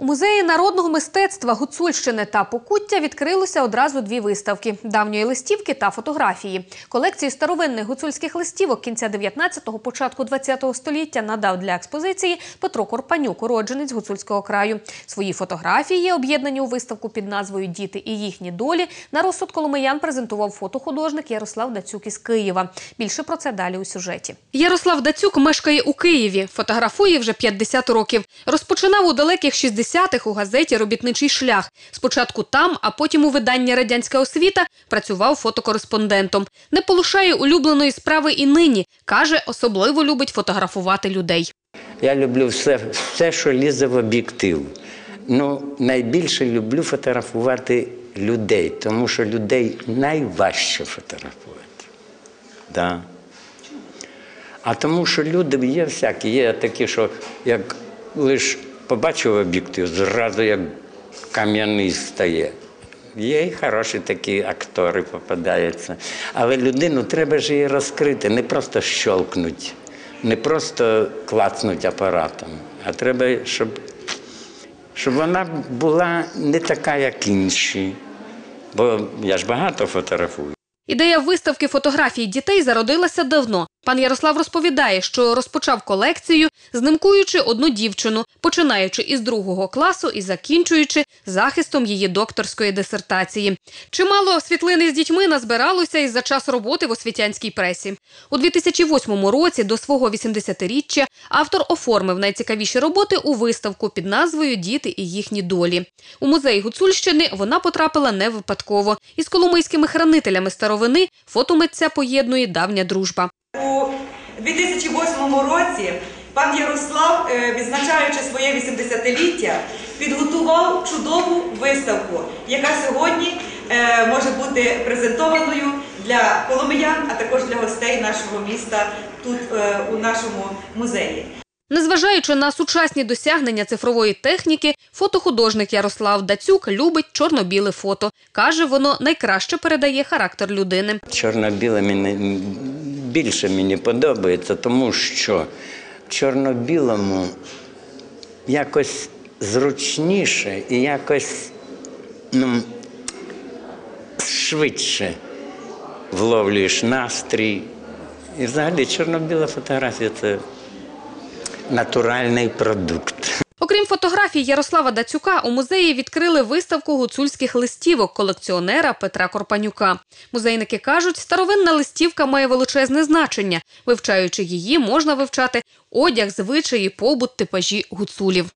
У музеї народного мистецтва Гуцульщини та Покуття відкрилося одразу дві виставки давньої листівки та фотографії. Колекцію старовинних гуцульських листівок кінця 19-го, початку 20-го століття надав для експозиції Петро Корпанюк, уродженець гуцульського краю. Свої фотографії, об'єднані у виставку під назвою Діти і їхні долі, на розсуд коломиян презентував фотохудожник Ярослав Дацюк із Києва. Більше про це далі у сюжеті. Ярослав Дацюк мешкає у Києві, фотографує вже 50 років. Розпочинав у далеких 60-х у газеті Робітничий шлях. Спочатку там, а потім у виданні Радянська освіта працював фотокореспондентом. Не полишає улюбленої справи і нині. Каже, особливо любить фотографувати людей. Я люблю все, все, що лізе в об'єктив. Ну, найбільше люблю фотографувати людей, тому що людей найважче фотографувати. Да. А тому, що люди є всякі, є такі, що як лиш побачив об'єктив, зразу як кам'яний стає. Є і хороші такі актори попадаються. Але людину треба ж її розкрити, не просто щолкнути, не просто клацнути апаратом, а треба, щоб, щоб вона була не така, як інші. Бо я ж багато фотографую. Ідея виставки фотографій дітей зародилася давно. Пан Ярослав розповідає, що розпочав колекцію, знимкуючи одну дівчину, починаючи із другого класу і закінчуючи захистом її докторської дисертації. Чимало світлини з дітьми назбиралося із за час роботи в освітянській пресі. У 2008 році до свого 80-річчя автор оформив найцікавіші роботи у виставку під назвою Діти і їхні долі. У музей Гуцульщини вона потрапила не випадково. Із коломийськими хранителями старовини фотомитця поєднує давня дружба. У 2008 році пан Ярослав, е, відзначаючи своє 80-ліття, підготував чудову виставку, яка сьогодні е, може бути презентованою для коломиян, а також для гостей нашого міста тут е, у нашому музеї. Незважаючи на сучасні досягнення цифрової техніки, фотохудожник Ярослав Дацюк любить чорно-біле фото. Каже, воно найкраще передає характер людини. Чорно-біле мені більше мені подобається, тому що в чорно-білому якось зручніше і якось ну, швидше вловлюєш настрій. І взагалі чорно-біла фотографія це натуральний продукт. Окрім фотографій Ярослава Дацюка, у музеї відкрили виставку гуцульських листівок колекціонера Петра Корпанюка. Музейники кажуть, старовинна листівка має величезне значення. Вивчаючи її, можна вивчати одяг, звичаї, побут, типажі гуцулів.